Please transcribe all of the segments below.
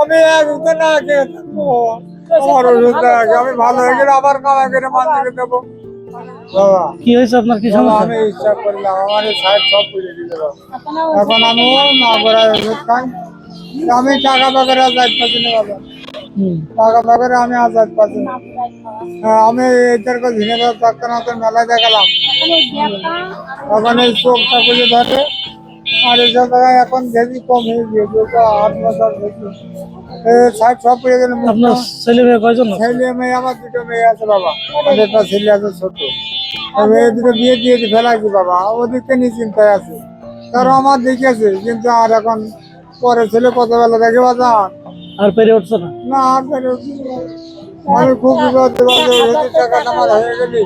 আমি একদিন আগে আমার ওষুধ আগে আমি ভালো হয়ে গেলে আবার কামাই করে মানুষকে দেবো। বাবা। কি হয়েছে আপনার? কি সমস্যা? আমি ইচ্ছা করলাম আমার সাইড সব পুড়ে দিল এখন আমি না করে ওষুধ খাই। আমি টাকা পাকারে আজাদ পাচ্ছি না বাবা। টাকা পাকারে আমি আজাদ পাচ্ছি না। হ্যাঁ, আমি এদেরকে ঝিঙে ডাক্তার হাতের মেলায় দেখালাম। এখন এই চোখটা খুলে ধরে। আর এইসব জায়গায় এখন দেখি কম হয়ে গিয়েছে ওটা আট বছর দেখি সাইড সব পেয়ে গেলে আপনার ছেলে মেয়ে কয়জন আছে? ছেলে মেয়ে আমার দুটো মেয়ে আছে বাবা আর একটা ছেলে আছে ছোট আর মেয়ে দুটো বিয়ে দিয়ে দিয়ে ফেলাইছি বাবা ওদিককে নিয়ে চিন্তায় আছে তারা আমার দেখেছে কিন্তু আর এখন পরে ছেলে কত বেলা দেখে বাজা আর পেরে উঠছে না না আর বের হচ্ছি না। আমি খুব বিপদ টাকাটা আমার হয়ে গেলি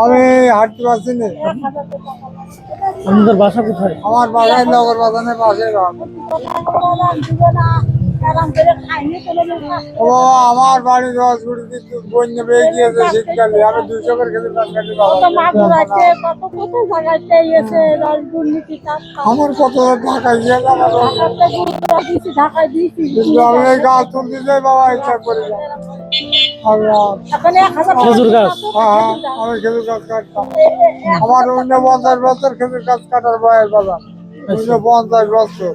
আমি হাঁটতে পারছি না। আপনাদের বাসা কোথায়? আমার বাগায় নগর বাগানের পাশে ও আমার বাড়ি রসগুড়ি কিন্তু বন্যা পেয়ে গিয়েছে শীতকালে। আমি দুশো করে খেতে আমার কত গিয়ে আমি গাছ তুলতে যাই বাবা ইচ্ছা করি খেজুর গাছ? আমি খেজুর গাছ কাটতাম আমার অন্য পঞ্চাশ বছর খেজুর গাছ কাটার বয়স বাবা। অন্য পঞ্চাশ বছর।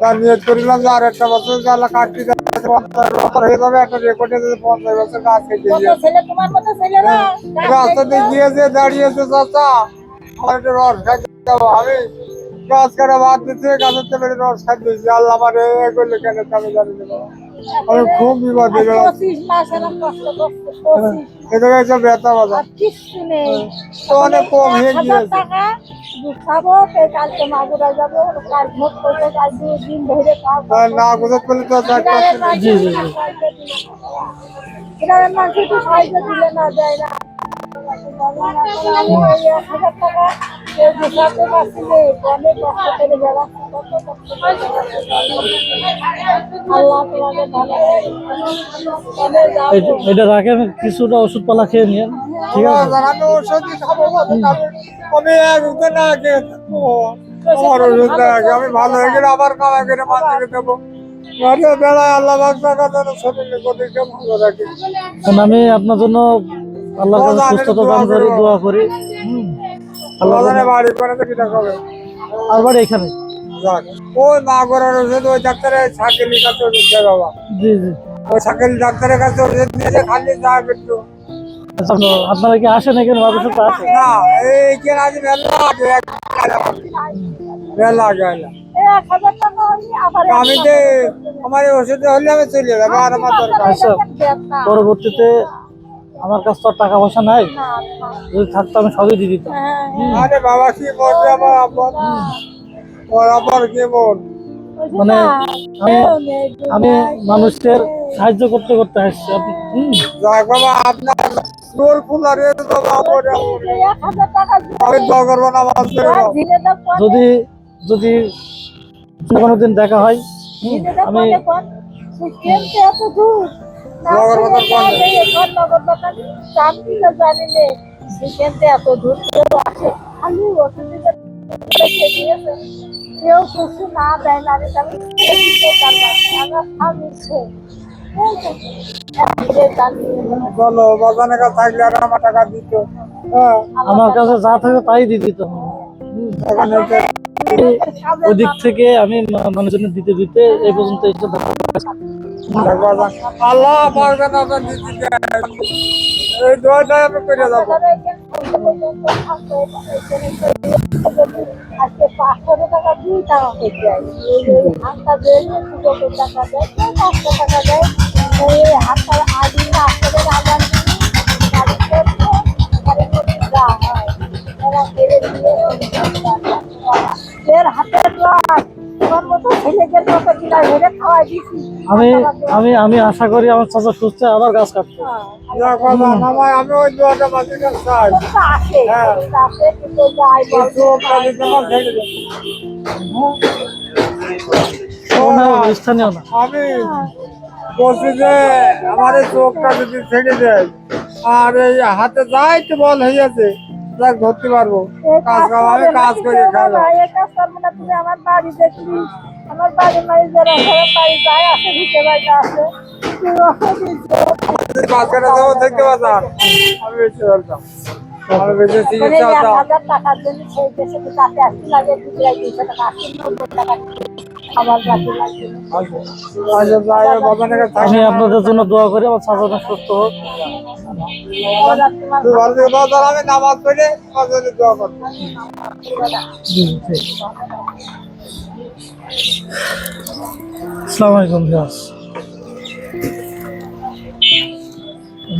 তার নিয়ত করিলাম যে আর একটা বছর জ্বালা কাটতে যাচ্ছে পঞ্চাশ বছর হয়ে যাবে একটা রেকর্ডে পঞ্চাশ বছর গাছ কেটে গিয়েছে ছেলে? তোমার মতো ছেলে না? রাস্তাতে গিয়েছে দাঁড়িয়েছে চাচা। আমার একটু রস খাইতে যাব আমি গাছ কাটা বাদ দিচ্ছে গাছের রস দিয়েছি। আল্লাহ আমার এ করলে কেন? আমি জানি না আমি খুব বিপদে পঁচিশ মাস এরকম কষ্ট এটা হচ্ছে ব্যথা আর কিচ্ছু নেই। তো অনেক কম হয়ে গিয়েছে। টাকা খাব তো কালকে মাগুরা যাব কাল ভোট করব কাল দু দিন ধরে না বুঝতে পারলে তো জি জি গ্রামের মানুষ একটু সাহায্য দিলে না যায় না। হাজার টাকা এটা- এটা রাখে আমি কিছুটা ওষুধ পালা খেয়ে নিয়ে ঠিক আছে? আমি খাব আমি- একদিন আগে আমার ওষুধ আগে আমি ভালো হয়ে গেলে আবার কামাই করে মানুষকে দেবো। আমি আপনার জন্য আল্লাহ সুস্থতা দান করি। দোয়া করি। আল্লাহ তো কিটা হবে আর এখানে? যাক। ওই ওষুধ ওই ডাক্তারের কাছে ওষুধ দেয় বাবা। জি জি। ওই ডাক্তারের কাছে ওষুধ নিয়েছে খালি একটু। আপনারা- কি আসেন এখানে? সাথে আসেন? না এই কেন আজ মেলা আগে এক মেলা গেল। আমি যে আমার ওষুধ হলে আমি চলে যাব আর আমার দরকার আচ্ছা পরবর্তীতে আমার কাছে তো আর টাকা পয়সা নাই। যদি থাকতো আমি সবই দিয়ে দিতাম। হ্যাঁ, আরে বাবা কি বলছে আমার আব্বার ওর আব্বার কি বল? মানে আমি মানুষের সাহায্য করতে করতে আসছি। আপনি হুম, যাক বাবা আপনার বাবা আমি দোয়া করব না যদি যদি কোনো দিন দেখা হয় আমি নগর বাজার কোনে? নগর বাজার? না জানি নে। এত দূর কেউ আসে? খালি ওষুধ দিতে রেখে দিয়েছে। কেউ কিছু না দেয় না, আমি জানি খেয়ে দিতে পারলাম না। আমার স্বামী সে। এই তো, একদিকে জানিয়ে দিল। চলো বাজানের কাছে থাকলে আর আমার টাকা দিত হ্যাঁ আমার কাছে যা থাকে তাই দিয়ে দিতাম এখন এই যে ওই দিক থেকে আমি মানুষজনের দিতে দিতে এই পর্যন্ত এসে বাজান, আল্লাহ দেয়। এই দোয়াটাই আমি করে যাব পাঁচশো টাকা দুই টাকা করতে হয় হাতটা বেরিয়ে দুটো টাকা দেয় পাঁচশো টাকা দেয় এই হাতটা আমি আমি আমি আশা করি আমার চাচা সুস্থ হয়, আবার গাছ হ্যাঁ। ওনার স্থানীয় না আমি বলছি যে আমার এই চোখটা যদি ছেড়ে দেয় আর এই হাতে যাই একটু বল হয়ে যাচ্ছে ধরতে পারব কাজ কাম আমি কাজ করে দেখলি আমার বাড়ি মারি যারা ঘরে বাড়ি যায় আছে ভিটে বাড়ি আছে তুই ওকে দিস। মাঝখানে যাব দেখতে পাচ্ছেন আমি বেশি বলতাম। আমি বেশি মানে চিকিৎসা হতাম হাজার টাকার জন্য সেই দেশে আসতে লাগে টাকা নব্বই টাকা আচ্ছা আমি আপনাদের জন্য দোয়া করি আমার চাচাটা সুস্থ হোক। নামাজ পড়ে দোয়া করব। জি, ঠিক।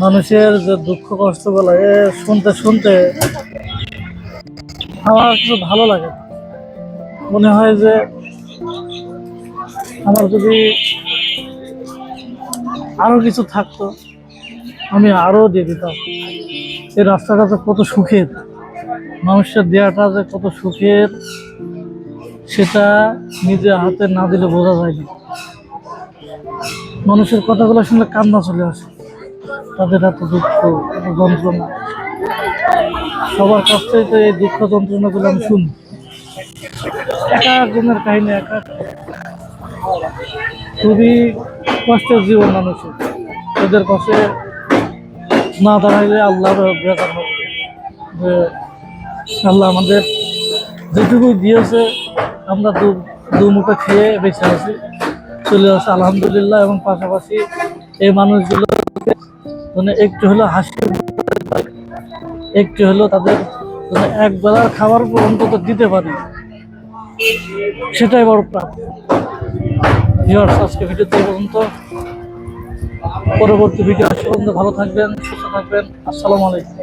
মানুষের যে দুঃখ, কষ্ট এ শুনতে শুনতে আমার কিছু ভালো লাগে মনে হয় যে আমার যদি আরও কিছু থাকতো, আমি আরও দিয়ে দিতাম। এই রাস্তাটা তো কত সুখের, মানুষের দেয়াটা যে কত সুখের। সেটা নিজে হাতে না দিলে বোঝা যায় না। মানুষের কথাগুলো শুনলে কান্না চলে আসে। তাদের এত দুঃখ, এত যন্ত্রণা। সবার কাছ থেকে তো এই দুঃখ যন্ত্রণাগুলো আমি শুনি। এক একজনের কাহিনী এক খুবই কষ্টের জীবন মানুষের। এদের কাছে না দাঁড়াইলে আল্লাহর বেকার হবে। যে আল্লাহ আমাদের যেটুকু দিয়েছে আমরা দু দু মুঠো খেয়ে বেঁচে আছি, চলে আসে আলহামদুলিল্লাহ, এবং পাশাপাশি এই মানুষগুলো মানে একটু হলো হাসি একটু হলো তাদের মানে এক বেলার খাবার অন্তত দিতে পারি। সেটাই বড় প্রাপ্য আজকে ভিডিওতে পর্যন্ত। পরবর্তী ভিডিও আসে পর্যন্ত ভালো থাকবেন, সুস্থ থাকবেন। আসসালামু আলাইকুম।